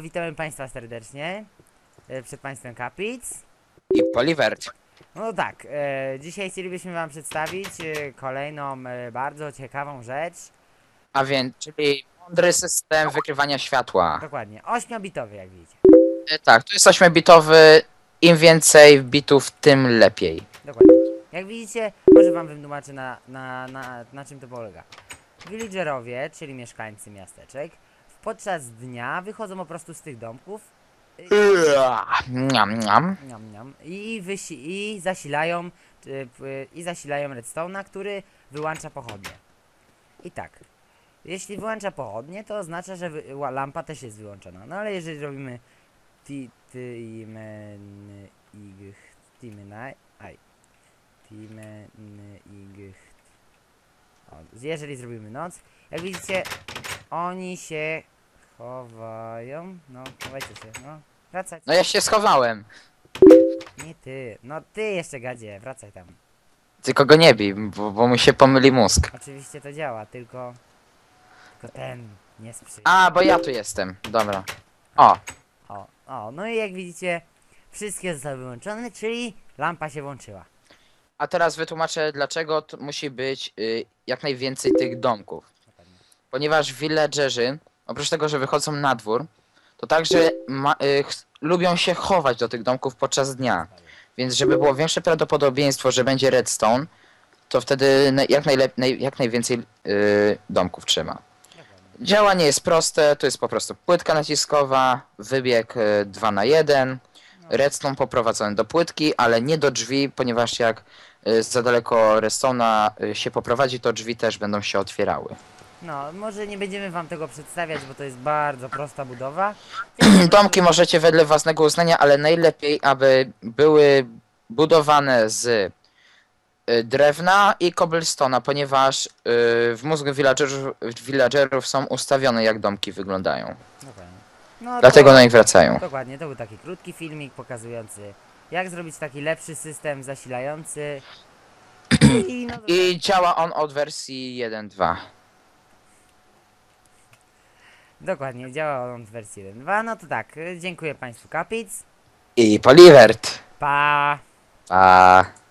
witamy Państwa serdecznie. E, Przed Państwem Kapic. I Polivert. No tak, e, dzisiaj chcielibyśmy Wam przedstawić kolejną bardzo ciekawą rzecz. A więc, czyli mądry system wykrywania światła. Dokładnie, 8-bitowy jak widzicie. Tak, to jest 8-bitowy. Im więcej bitów, tym lepiej. Dokładnie. Jak widzicie, może Wam wytłumaczę na, na, na, na czym to polega. Villagerowie, czyli mieszkańcy miasteczek, podczas dnia wychodzą po prostu z tych domków Niam, niam. Niam, niam. I, wysi- i zasilają y, p- i zasilają redstone'a, który wyłącza pochodnie. I tak. Jeśli wyłącza pochodnie, to oznacza, że wy- ła- lampa też jest wyłączona. No ale jeżeli robimy ti timen ig aj timen ig o, jeżeli zrobimy noc, jak widzicie, oni się chowają. No, chowajcie się, no. Wracać. No ja się schowałem. Nie ty. No ty jeszcze gadzie, wracaj tam. Tylko go nie bij, bo, bo mu się pomyli mózg. Oczywiście to działa, tylko... Tylko ten nie sprzyja. A, bo ja tu jestem. Dobra. O, O, o, no i jak widzicie, wszystkie zostały wyłączone, czyli lampa się włączyła. a teraz wytłumaczę, dlaczego tu musi być y, jak najwięcej tych domków. Ponieważ villagerzy, oprócz tego, że wychodzą na dwór, to także ma, y, ch- lubią się chować do tych domków podczas dnia. Więc żeby było większe prawdopodobieństwo, że będzie redstone, to wtedy na- jak, jak najwięcej y, domków trzyma. Działanie jest proste, to jest po prostu płytka naciskowa, wybieg 2 na 1 redstone poprowadzony do płytki, ale nie do drzwi, ponieważ jak y, za daleko redstone'a y, się poprowadzi, to drzwi też będą się otwierały. No, może nie będziemy wam tego przedstawiać, bo to jest bardzo prosta budowa. Domki możecie wedle własnego uznania, ale najlepiej, aby były budowane z y, drewna i cobblestone'a, ponieważ y, w mózgu villagerów, villagerów są ustawione, jak domki wyglądają. Dokładnie. No, Dlatego to, na nich wracają. Dokładnie, to był taki krótki filmik pokazujący, jak zrobić taki lepszy system zasilający. I no, I działa on od wersji 1.2. Dokładnie, działa on w wersji 1.2. No to tak, y, dziękuję Państwu Kapic. I Polivert. Pa! Pa.